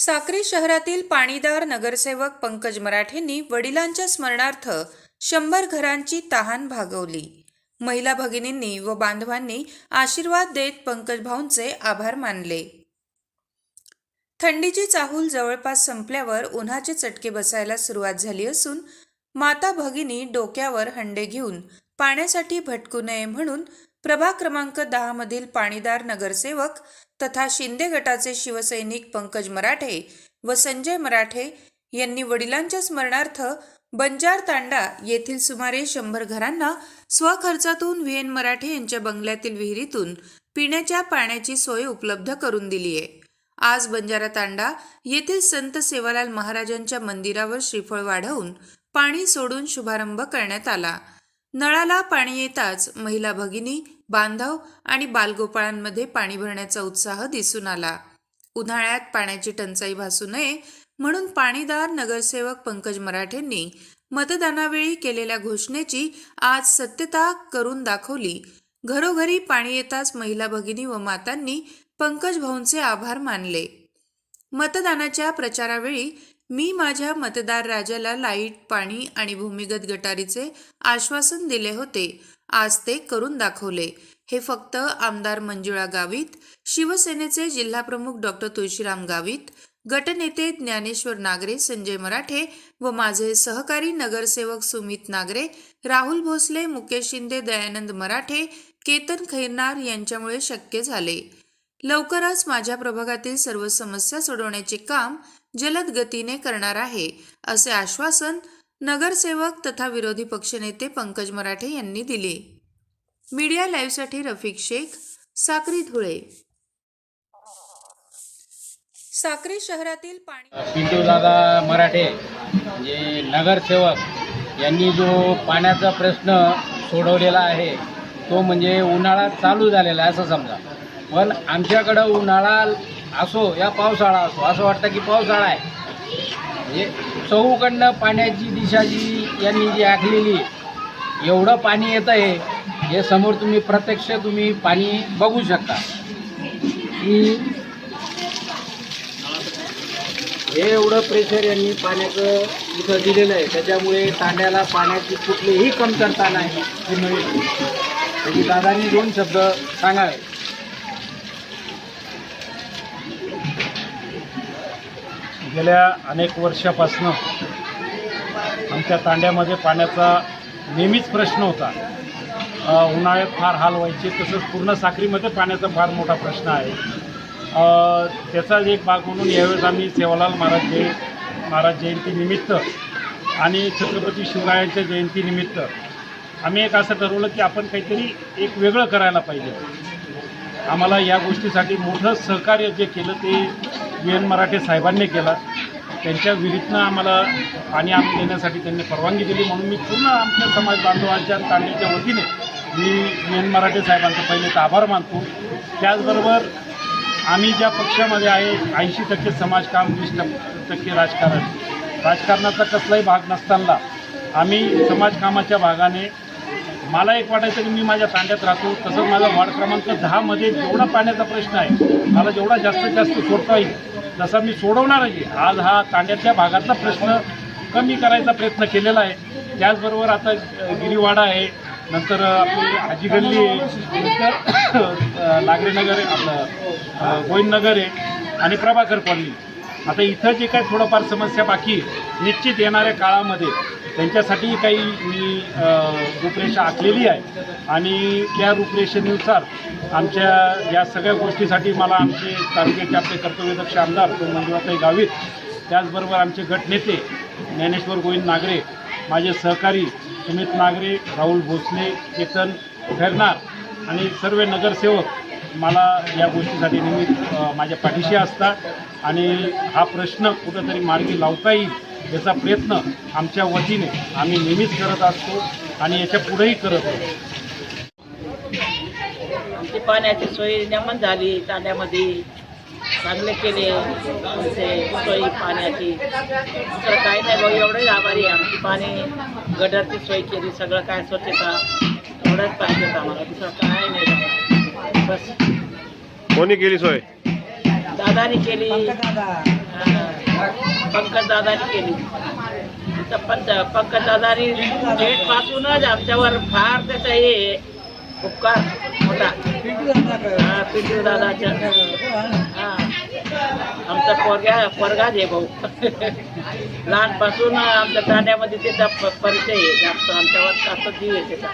साक्री शहरातील पाणीदार नगरसेवक पंकज मराठेंनी वडिलांच्या स्मरणार्थ शंभर घरांची तहान भागवली. महिला भगिनींनी व बांधवांनी आशीर्वाद देत पंकज भाऊंचे आभार मानले. थंडीची चाहूल जवळपास संपल्यावर उन्हाचे चटके बसायला सुरुवात झाली असून माता भगिनी डोक्यावर हंडे घेऊन पाण्यासाठी भटकू नये म्हणून प्रभाग क्रमांक दहा मधील पाणीदार नगरसेवक तथा शिंदे गटाचे शिवसैनिक पंकज मराठे व संजय मराठे यांनी वडिलांच्या स्मरणार्थ बंजार तांडा येथील सुमारे शंभर घरांना स्वखर्चातून व्ही एन मराठे यांच्या बंगल्यातील विहिरीतून पिण्याच्या पाण्याची सोय उपलब्ध करून दिली आहे. आज बंजारा तांडा येथील संत सेवालाल महाराजांच्या मंदिरावर श्रीफळ वाढवून पाणी सोडून शुभारंभ करण्यात आला. नळाला पाणी येताच महिला भगिनी बांधव आणि बालगोपाळांमध्ये पाणी भरण्याचा उत्साह दिसून आला. उन्हाळ्यात पाण्याची टंचाई भासू नये म्हणून पाणीदार नगरसेवक पंकज मराठेंनी मतदानावेळी केलेल्या घोषणेची आज सत्यता करून दाखवली. घरोघरी पाणी येताच महिला भगिनी व मातांनी पंकज भाऊंचे आभार मानले. मतदानाच्या प्रचारावेळी मी माझ्या मतदार राजाला लाइट पाणी आणि भूमिगत गटारीचे आश्वासन दिले होते. आज ते करून दाखवले. हे फक्त आमदार मंजुळा गावित शिवसेनेचे जिल्हाप्रमुख डॉक्टर तुळशीराम गावित गटनेते ज्ञानेश्वर नागरे संजय मराठे व माझे सहकारी नगरसेवक सुमित नागरे राहुल भोसले मुकेश शिंदे दयानंद मराठे केतन खैरनार यांच्यामुळे शक्य झाले. लवकरच माझ्या प्रभागातील सर्व समस्या सोडवण्याचे काम जलद गतीने करणार आहे असे आश्वासन नगरसेवक तथा विरोधी पक्षनेते पंकज मराठे यांनी दिले. मीडिया लाईव्हसाठी रफिक शेख साक्री धुळे. साक्री शहरातील पाणी पिंटूदादा मराठे जे नगरसेवक यांनी जो पाण्याचा प्रश्न सोडवलेला आहे तो म्हणजे उन्हाळा चालू झालेला आहे असं समजा. पण आमच्याकडं उन्हाळा असो या पावसाळा असो असं वाटतं की पावसाळा आहे. म्हणजे चहूकडनं पाण्याची दिशा जी यांनी जी आखलेली एवढं पाणी येतं आहे हे समोर तुम्ही प्रत्यक्ष तुम्ही पाणी बघू शकता. की हे एवढं प्रेशर यांनी पाण्याचं इथं दिलेलं आहे त्याच्यामुळे तांड्याला पाण्याची कुठलीही कमतरता नाही. ही मिळेल त्याची दादांनी दोन शब्द सांगावे. गेल्या अनेक वर्षापासनं आमच्या तांड्यामध्ये पाण्याचा नेहमीच प्रश्न होता. उन्हाळ्यात फार हाल व्हायचे तसंच पूर्ण साखरीमध्ये पाण्याचा फार मोठा प्रश्न आहे. त्याचाच एक भाग म्हणून यावेळेस आम्ही सेवालाल महाराज जय महाराज जयंतीनिमित्त आणि छत्रपती शिवरायांच्या जयंतीनिमित्त आम्ही एक असं ठरवलं की आपण काहीतरी एक वेगळं करायला पाहिजे. आम्हाला या गोष्टीसाठी मोठं सहकार्य जे केलं ते यू एन मराठे साहेबांनी केला. त्यांच्या विहिरीतनं आम्हाला पाणी आम देण्यासाठी त्यांनी परवानगी दिली म्हणून मी पूर्ण आमच्या समाज बांधवांच्या आणि तांडीच्या वतीने मी यू एन मराठे साहेबांचा पहिले तर आभार मानतो. त्याचबरोबर आम्ही ज्या पक्षामध्ये आहे ऐंशी टक्के समाजकाम वीस टक्के राजकारण. राजकारणाचा कसलाही भाग नसताना आम्ही समाजकामाच्या भागाने मला एक वाटायचं की मी माझ्या तांड्यात राहतो. तसंच माझा वार्ड क्रमांक दहामध्ये जेवढा पाण्याचा प्रश्न आहे मला जेवढा जास्तीत जास्त सोडता येईल तसा मी सोडवणार आहे. आज हा तांड्यातल्या भागातला प्रश्न कमी करायचा प्रयत्न केलेला आहे. त्याचबरोबर आता गिरीवाडा आहे. नंतर आपली हाजी गल्ली आहे. नंतर नागरेनगर आहे आपलं गोविंदनगर आहे. आणि प्रभाकर कॉलनी. आता इथं जे काही थोडंफार समस्या बाकी निश्चित येणाऱ्या काळामध्ये त्यांच्यासाठी काही मी रूपरेषा आखलेली आहे. आणि त्या रूपरेषेनुसार आमच्या या सगळ्या गोष्टीसाठी मला आमचे तालुक्याचे आपले कर्तव्यदक्ष आमदार तो मंजुळाताई गावित त्याचबरोबर आमचे गटनेते ज्ञानेश्वर गोविंद नागरे माझे सहकारी सुमित नागरे राहुल भोसले केतन फेरनार आणि सर्व नगरसेवक मला या गोष्टीसाठी नेहमी माझ्या पाठीशी असतात आणि हा प्रश्न कुठंतरी मार्गी लावता येईल याचा प्रयत्न आमच्या वतीने आम्ही नेहमीच करत असतो आणि याच्या पुढेही करत असतो पाण्याची सोय नेमन झाली तांड्यामध्ये चांगले केले आमचे सोयी पाण्याची. दुसरं काही नाही भाऊ एवढंच आभारी आहे आमची पाणी. गटरची सोय केली सगळं काय स्वच्छता. एवढंच पाहिजे आम्हाला. दुसरं काय नाही बस. कोणी केली सोय? दादानी केली. पंकज दादानी केली. तर पंकज दादानी पासूनच आमच्यावर फार त्याचं हे उपकार? मोठा. हा पिंटू दादाच्या. हा. आमचा पोरगा पोरगाच आहे भाऊ. लहानपासून आमच्या तांड्यामध्ये त्याचा परिचय आहे. जास्त आमच्यावर असं जीव आहे त्याचा.